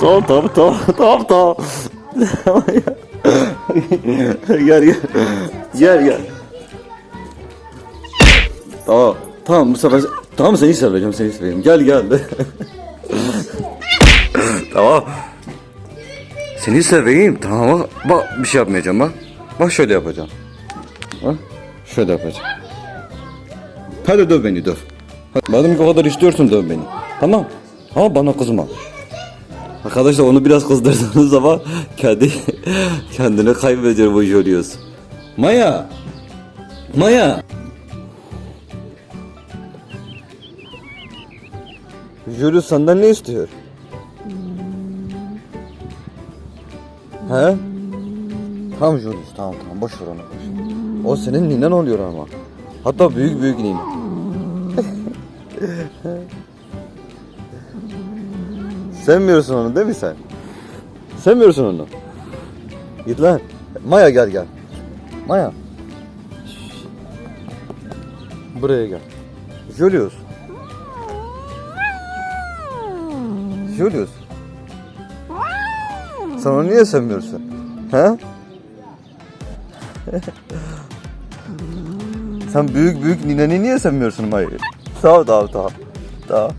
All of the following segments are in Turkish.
Tamam tamam tamam tamam tamam. gel gel. Gel gel. Tamam. Tamam bu sefer tamam seni seveceğim seni seveyim. Gel gel. tamam. Seni seveyim. Tamam bak. Bir şey yapmayacağım bak. Bak şöyle yapacağım. Bak. Şöyle yapacağım. Hadi döv beni döv. Madem o kadar istiyorsun döv beni. Tamam. Ama bana kızma. Arkadaşlar onu biraz kızdırdığınız zaman kendi kendini kaybediyor bu Julius. Maya. Maya. Julius senden ne istiyor? He? Tamam Julius tamam tamam boş ver onu boş. O senin ninen oluyor ama. Hatta büyük büyük ninen. Sevmiyorsun onu değil mi sen? Sevmiyorsun onu. Git lan. Maya gel gel. Maya. Buraya gel. Julius. Julius. Sen onu niye sevmiyorsun? He? Sen büyük büyük nineni niye sevmiyorsun Maya'yı? Tamam tamam tamam. Tamam.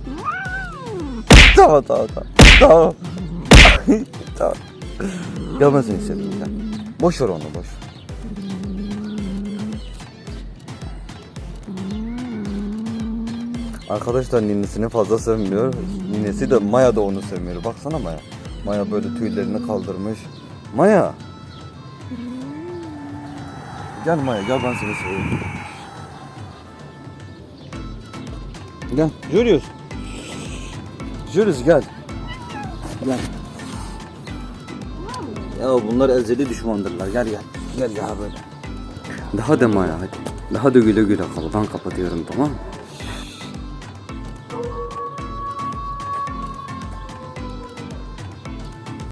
Tamam tamam tamam. Tamam. tamam. Ya seni seviyorum. Gel. Boş ver onu boş. Arkadaşlar ninesini fazla sevmiyor. Ninesi de Maya da onu sevmiyor. Baksana Maya. Maya böyle tüylerini kaldırmış. Maya. Gel Maya gel ben seni seviyorum. Gel Julius. Julius gel. Gel. Ya bunlar ezeli düşmandırlar. Gel gel. Gel ya böyle. Daha da Maya hadi. Daha da güle güle kal. Ben kapatıyorum tamam mı?